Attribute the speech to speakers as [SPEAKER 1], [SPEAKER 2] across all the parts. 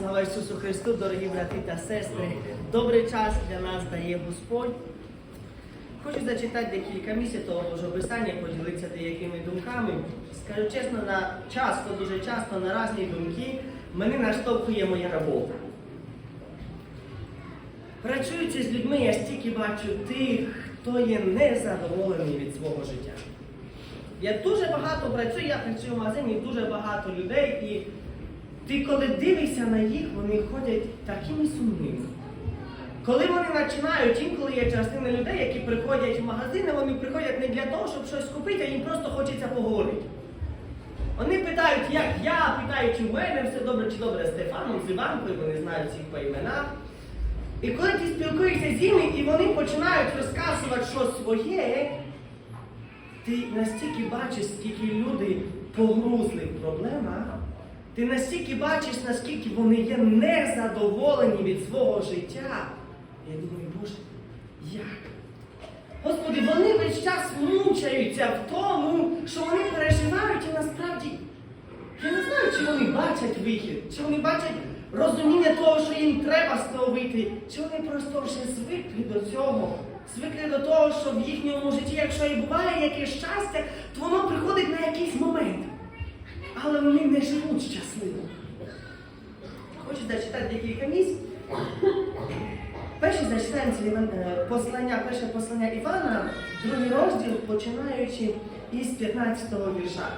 [SPEAKER 1] Слава Ісусу Христу, дорогі брати та сестри. Добрий час для нас дає Господь. Хочу зачитати декілька місць того Божого Писання, поділитися деякими думками. Скажу чесно, на часто, дуже часто на різні думки мене наштовхує моя робота. Працюючи з людьми, я стільки бачу тих, хто є незадоволений від свого життя. Я дуже багато працюю, я працюю в магазині, дуже багато людей, і ти коли дивишся на їх, вони ходять такими сумними. Коли вони починають, інколи є частина людей, які приходять в магазини, вони приходять не для того, щоб щось купити, а їм просто хочеться поговорити. Вони питають, як я, питають, чи в мене все добре, чи добре з Стефаном, з Іванкою, вони знають всіх по іменах. І коли ти спілкуєшся з ними, і вони починають розказувати щось своє, ти настільки бачиш, скільки люди погрузли в проблемах, ти настільки бачиш, наскільки вони є незадоволені від свого життя. Я думаю, Боже, як? Господи, вони весь час мучаються в тому, що вони переживають, і насправді я не знаю, чи вони бачать вихід, чи вони бачать розуміння того, що їм треба становити, чи вони просто вже звикли до цього, звикли до того, що в їхньому житті, якщо і буває якесь щастя, то воно приходить на якийсь момент. Але вони не живуть щасливо. Хочу зачитати декілька місць. Перше зачитаємо е, послання, перше послання Івана, другий розділ, починаючи із 15-го вірша.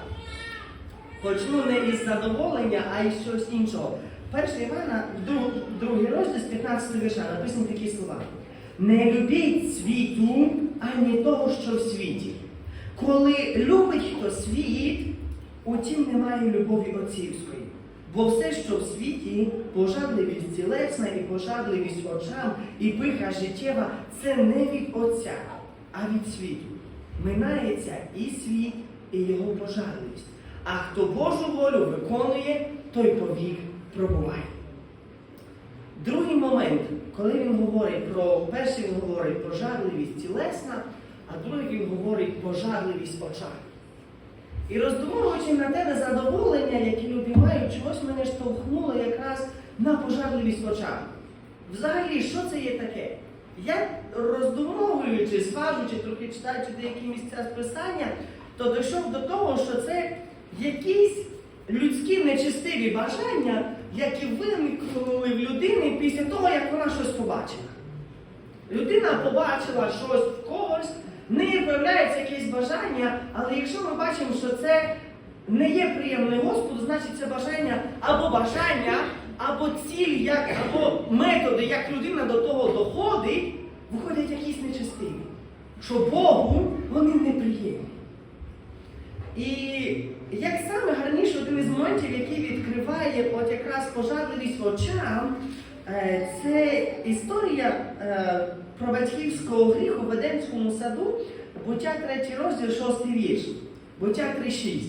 [SPEAKER 1] Почну не із задоволення, а із щось іншого. Перше Івана, друг, другий розділ з 15 го вірша, написані такі слова. Не любіть світу, ані того, що в світі. Коли любить хто світ, утім немає любові отцівської. Бо все, що в світі, пожадливість тілесна і пожадливість очам, і пиха життєва, це не від Отця, а від світу. Минається і світ, і його пожадливість. А хто Божу волю виконує, той повік пробуває. Другий момент, коли він говорить про перший він говорить про жадливість тілесна, а другий він говорить про жадливість очам. І роздумовуючи на те незадоволення, які люди мають, чогось мене штовхнуло якраз на пожадливість в очах. Взагалі, що це є таке? Я роздумовуючи, зважуючи, трохи читаючи деякі місця з писання, то дійшов до того, що це якісь людські нечистиві бажання, які виникнули в людини після того, як вона щось побачила. Людина побачила щось в когось, в неї появляється якесь бажання, але якщо ми бачимо, що це не є приємне Господу, значить це бажання або бажання, або ціль, як, або методи, як людина до того доходить, виходять якісь нечистиві. Що Богу вони неприємні. І як саме гарніше один із моментів, який відкриває от якраз пожадливість очам, е, це історія е, про батьківського гріху в Едемському саду, буття 3 розділ, 6 вірш, буття 3.6.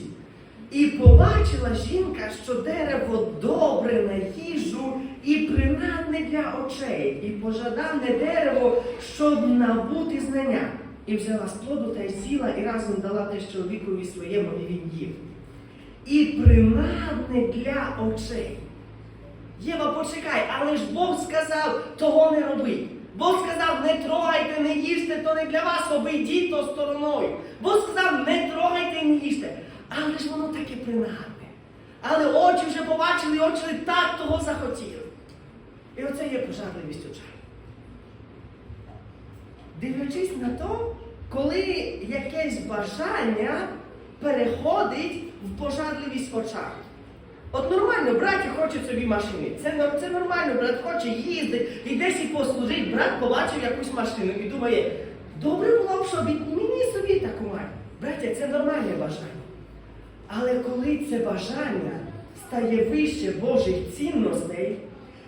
[SPEAKER 1] І побачила жінка, що дерево добре на їжу і принадне для очей, і пожадане дерево, щоб набути знання. І взяла з плоду та й сіла, і разом дала те чоловікові своєму і він їв. І принадне для очей. Єва, почекай, але ж Бог сказав, того не роби. Бог сказав, не трогайте, не їжте, то не для вас, обійдіть то стороною. Бог сказав, не трогайте і не їжте. Але ж воно таке принадне. Але очі вже побачили, очі так того захотіли. І оце є пожадливість очей. Дивлячись на то, коли якесь бажання переходить в пожадливість в очах. От нормально, браті хоче собі машини. Це, це нормально, брат хоче їздити і десь і послужить. Брат побачив якусь машину і думає, добре було б, щоб і мені собі таку мати. Браття, це нормальне бажання. Але коли це бажання стає вище Божих цінностей,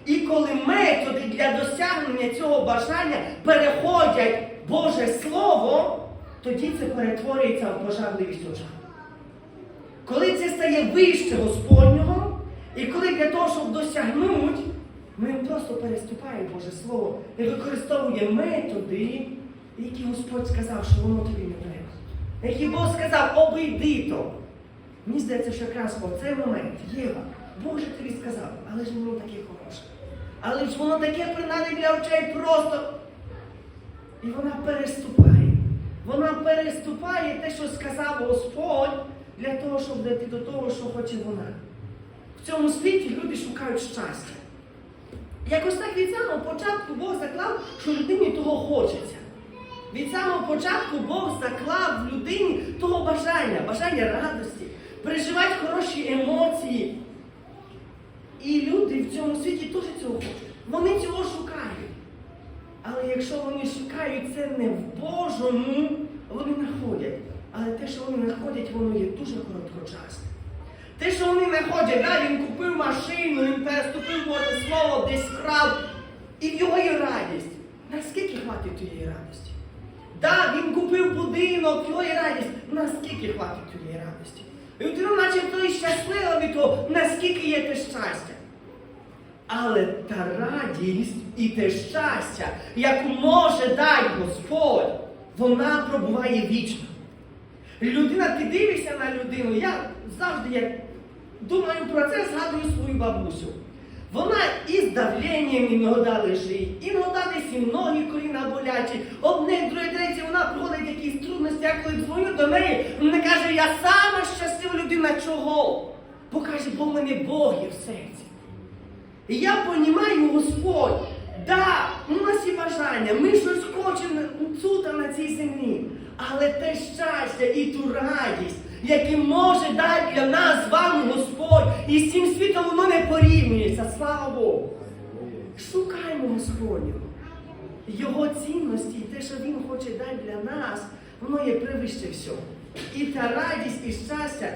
[SPEAKER 1] і коли методи для досягнення цього бажання переходять Боже Слово, тоді це перетворюється в пожадливість очам. Коли це стає вище Господнього, і коли для того, щоб досягнути, ми просто переступаємо Боже Слово і використовуємо методи, які Господь сказав, що воно тобі не треба. Які Бог сказав, обійди то. Мені здається, що якраз в цей момент Єва, Боже тобі сказав, але ж воно таке хороше. Але ж воно таке принадне для очей просто. І вона переступає. Вона переступає те, що сказав Господь, для того, щоб дійти до того, що хоче вона. В цьому світі люди шукають щастя. Якось так від самого початку Бог заклав, що людині того хочеться. Від самого початку Бог заклав в людині того бажання, бажання радості, переживати хороші емоції. І люди в цьому світі теж цього хочуть. Вони цього шукають. Але якщо вони шукають це не в Божому, вони знаходять. Але те, що вони знаходять, воно є дуже короткочасне. Те, що вони знаходять, да, він купив машину, він переступив Боже слово, десь вкрав, і в його є радість. Наскільки хватить тієї радості? Да, він купив будинок, його є радість. Наскільки хватить тієї радості? І людина начебто і щаслива від того, наскільки є те щастя. Але та радість і те щастя, яку може дати Господь, вона пробуває вічно. Людина, ти дивишся на людину, я завжди як думаю про це, згадую свою бабусю. Вона із давленням іноді десь і ноги коліна болячі, одне, друге, третє, вона проходить якісь трудності, я коли дзвоню до неї, вона каже, я сама щаслива людина чого? Бо каже, бо в мене Бог є в серці. І я розумію, Господь, да, у нас є бажання, ми щось хочемо тут, на цій землі. Але те щастя і ту радість, яке може дати для нас з вами Господь, і з цим світом воно не порівнюється, слава Богу. Шукаймо Господнього. Його цінності і те, що Він хоче дати для нас, воно є превище всього. І та радість і щастя,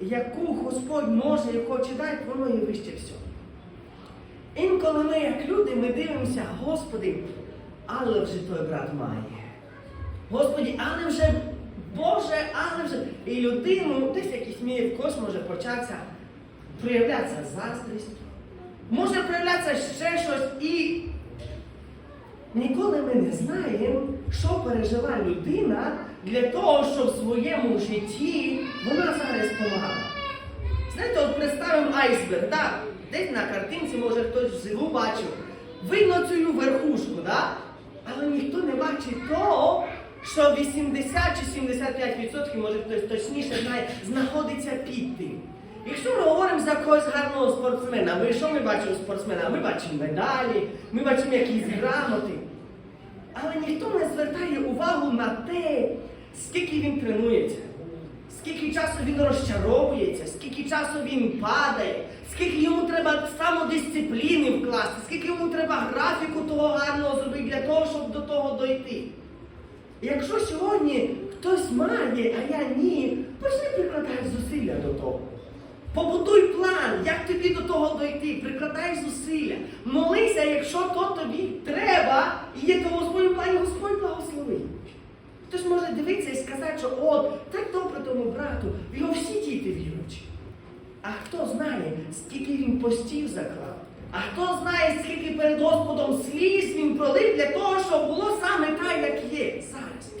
[SPEAKER 1] яку Господь може і хоче дати, воно є вище всього. Інколи ми, як люди, ми дивимося, Господи, але вже той брат має. Господі, але вже, Боже, але вже. І людину, десь якийсь мій вкус може початися проявлятися заздрість, може проявлятися ще щось. І ніколи ми не знаємо, що пережила людина для того, щоб в своєму житті вона зараз допомагала. Знаєте, от представимо айсберг, так? Десь на картинці, може хтось вживу бачив. Видно цю верхушку, так? але ніхто не бачить того, що 80 чи 75%, може хтось точніше знає, знаходиться під тим. Якщо ми говоримо за когось гарного спортсмена, ми що ми бачимо спортсмена? Ми бачимо медалі, ми бачимо якісь грамоти. Але ніхто не звертає увагу на те, скільки він тренується, скільки часу він розчаровується, скільки часу він падає, скільки йому треба самодисципліни вкласти, скільки йому треба графіку того гарного зробити для того, щоб до того дойти. Якщо сьогодні хтось має, а я ні, почни прикладати зусилля до того. Побудуй план, як тобі до того дойти, прикладай зусилля. Молися, якщо то тобі треба, і є то в плані, Господь благословить. Хтось може дивитися і сказати, що от, так добре тому брату, його всі діти віруючі. А хто знає, скільки він постів заклав? А хто знає, скільки перед сліз він пролив для того, щоб було саме так, як є зараз.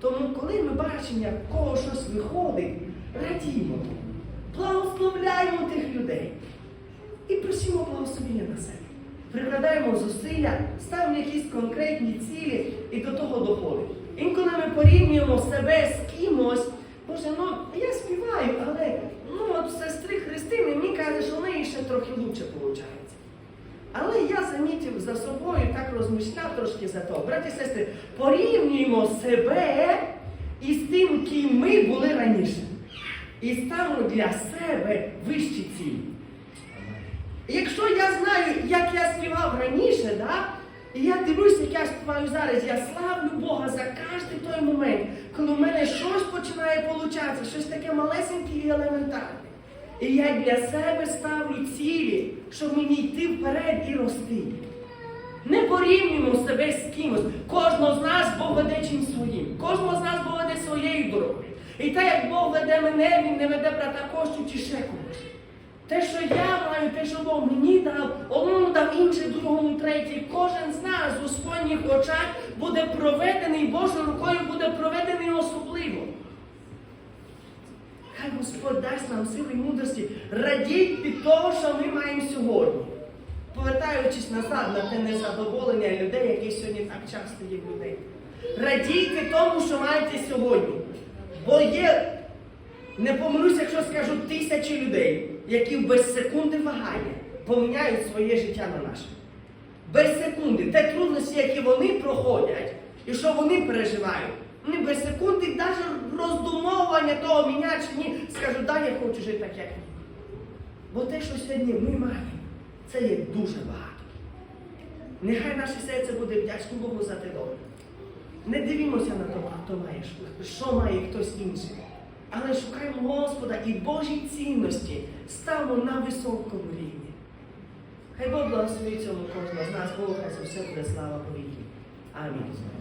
[SPEAKER 1] Тому, коли ми бачимо, як в кого щось виходить, радімо благословляємо тих людей і просимо благословення на себе. Прикладаємо зусилля, ставимо якісь конкретні цілі і до того доходить. Інколи ми порівнюємо себе з кимось. Боже, ну я співаю, але ну от сестри Христини мені каже, що в неї ще трохи лучше виходить. За собою, так розмишляв трошки за то. Браті і сестри, порівнюємо себе із тим, ким ми були раніше. І ставимо для себе вищі цілі. Якщо я знаю, як я співав раніше, да, і я дивлюся, як я співаю зараз, я славлю Бога за кожен той момент, коли в мене щось починає получатися, щось таке малесеньке і елементарне. І я для себе ставлю цілі, щоб мені йти вперед і рости. Не порівнюємо себе з кимось. Кожного з нас Бог веде чим своїм. Кожного з нас Бог веде своєю дорогою. І те, як Бог веде мене, Він не веде брата Костю чи ще когось. Те, що я маю, те, що Бог мені дав, одному дав інший, другому третій. Кожен з нас у Господніх очах буде проведений Божою рукою, буде проведений особливо. Хай Господь дасть нам сили і мудрості радіть від того, що ми маємо сьогодні. Повертаючись назад на те незадоволення людей, які сьогодні так часто є в людей. Радійте тому, що маєте сьогодні. Бо є, не помилусь, якщо скажу тисячі людей, які без секунди вагання поміняють своє життя на наше. Без секунди. Те трудності, які вони проходять, і що вони переживають. Вони без секунди, навіть роздумовування того міняти чи ні, скажуть, да, я хочу жити так, як. Бо те, що сьогодні ми маємо, це є дуже багато. Нехай наше серце буде вдячним Богу за те добре. Не дивімося на того, хто має, що має хтось інший. Але шукаємо Господа і Божі цінності ставимо на високому рівні. Хай Бог благословить цьому кожного з нас, Бога, хай за все буде слава повіки. Амінь.